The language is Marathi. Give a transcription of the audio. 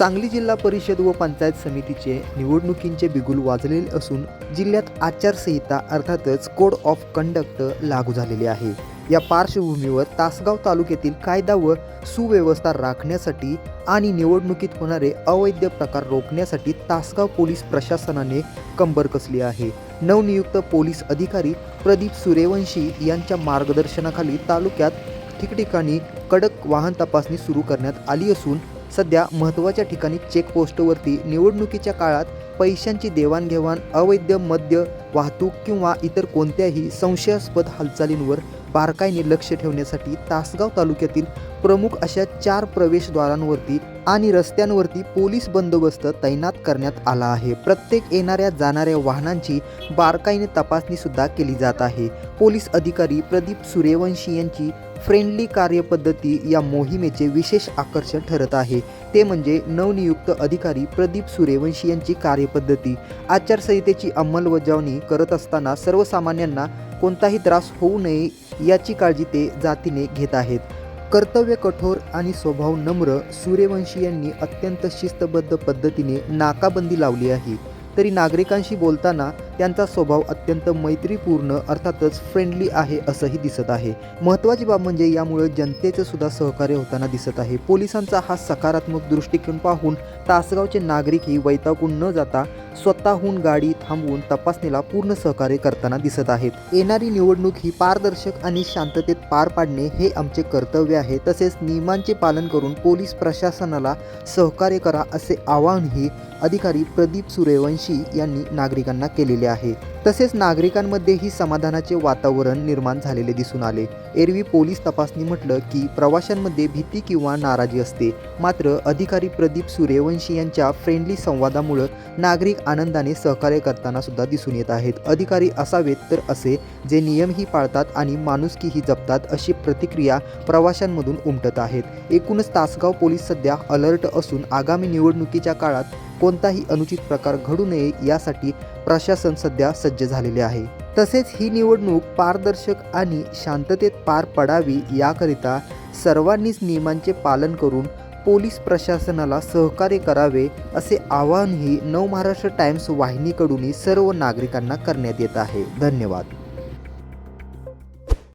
सांगली जिल्हा परिषद व पंचायत समितीचे निवडणुकींचे बिगुल वाजलेले असून जिल्ह्यात आचारसंहिता अर्थातच कोड ऑफ कंडक्ट लागू झालेले आहे. या पार्श्वभूमीवर तासगाव तालुक्यातील कायदा व सुव्यवस्था राखण्यासाठी आणि निवडणुकीत होणारे अवैध प्रकार रोखण्यासाठी तासगाव पोलीस प्रशासनाने कंबर कसली आहे. नवनियुक्त पोलीस अधिकारी प्रदीप सूर्यवंशी यांच्या मार्गदर्शनाखाली तालुक्यात ठिकठिकाणी कडक वाहन तपासणी सुरू करण्यात आली असून सध्या महत्त्वाच्या ठिकाणी चेकपोस्टवरती निवडणुकीच्या काळात पैशांची देवाणघेवाण अवैध मद्य वाहतूक किंवा इतर कोणत्याही संशयास्पद हालचालींवर बारकाईने लक्ष ठेवण्यासाठी तासगाव तालुक्यातील प्रमुख अशा चार प्रवेशद्वारांवरती आणि रस्त्यांवरती पोलीस बंदोबस्त तैनात करण्यात आला आहे. प्रत्येक येणाऱ्या जाणाऱ्या वाहनांची बारकाईने तपासणी सुद्धा केली जात आहे. पोलीस अधिकारी प्रदीप सूर्यवंशी यांची फ्रेंडली कार्यपद्धती या मोहिमेचे विशेष आकर्षण ठरत आहे. ते म्हणजे नवनियुक्त अधिकारी प्रदीप सूर्यवंशी यांची कार्यपद्धती. आचारसंहितेची अंमलबजावणी करत असताना सर्वसामान्यांना कोणताही त्रास होऊ नये याची काळजी ते जातीने घेत आहेत. कर्तव्य कठोर आणि स्वभाव नम्र सूर्यवंशी यांनी अत्यंत शिस्तबद्ध पद्धतीने नाकाबंदी लावली आहे. तरी नागरिकांशी बोलताना त्यांचा स्वभाव अत्यंत मैत्रीपूर्ण अर्थातच फ्रेंडली आहे असंही दिसत आहे. महत्त्वाची बाब म्हणजे यामुळे जनतेचं सुद्धा सहकार्य होताना दिसत आहे. पोलिसांचा हा सकारात्मक दृष्टिकोन पाहून तासगावचे नागरिकही वैतागून न जाता स्वतःहून गाडी थांबवून तपासणीला पूर्ण सहकार्य करताना दिसत आहेत. येणारी निवडणूक ही पारदर्शक आणि शांततेत पार पाडणे हे आमचे कर्तव्य आहे. तसेच नियमांचे पालन करून पोलीस प्रशासनाला सहकार्य करा असे आवाहनही अधिकारी प्रदीप सूर्यवंशी यांनी नागरिकांना केलेले आहे आहे. तसेच नागरिकांमध्येही समाधानाचे वातावरण निर्माण झालेले दिसून आले. एरवी पोलीस तपासणी म्हटलं की प्रवाशांमध्ये भीती किंवा नाराजी असते. मात्र अधिकारी प्रदीप सूर्यवंशी यांच्या फ्रेंडली संवादामुळं नागरिक आनंदाने सहकार्य करताना सुद्धा दिसून येत आहेत. अधिकारी असावेत तर असे जे नियमही पाळतात आणि माणुसकीही जपतात अशी प्रतिक्रिया प्रवाशांमधून उमटत आहेत. एकूणच तासगाव पोलीस सध्या अलर्ट असून आगामी निवडणुकीच्या काळात कोणताही अनुचित प्रकार घडू नये यासाठी प्रशासन सध्या सज्ज झालेले आहे. तसेच ही निवडणूक पारदर्शक आणि शांततेत पार पडावी याकरिता सर्वांनीच नियमांचे पालन करून पोलीस प्रशासनाला सहकार्य करावे असे आवाहनही नव महाराष्ट्र टाइम्स वाहिनीकडूनही सर्व नागरिकांना करण्यात येत आहे. धन्यवाद.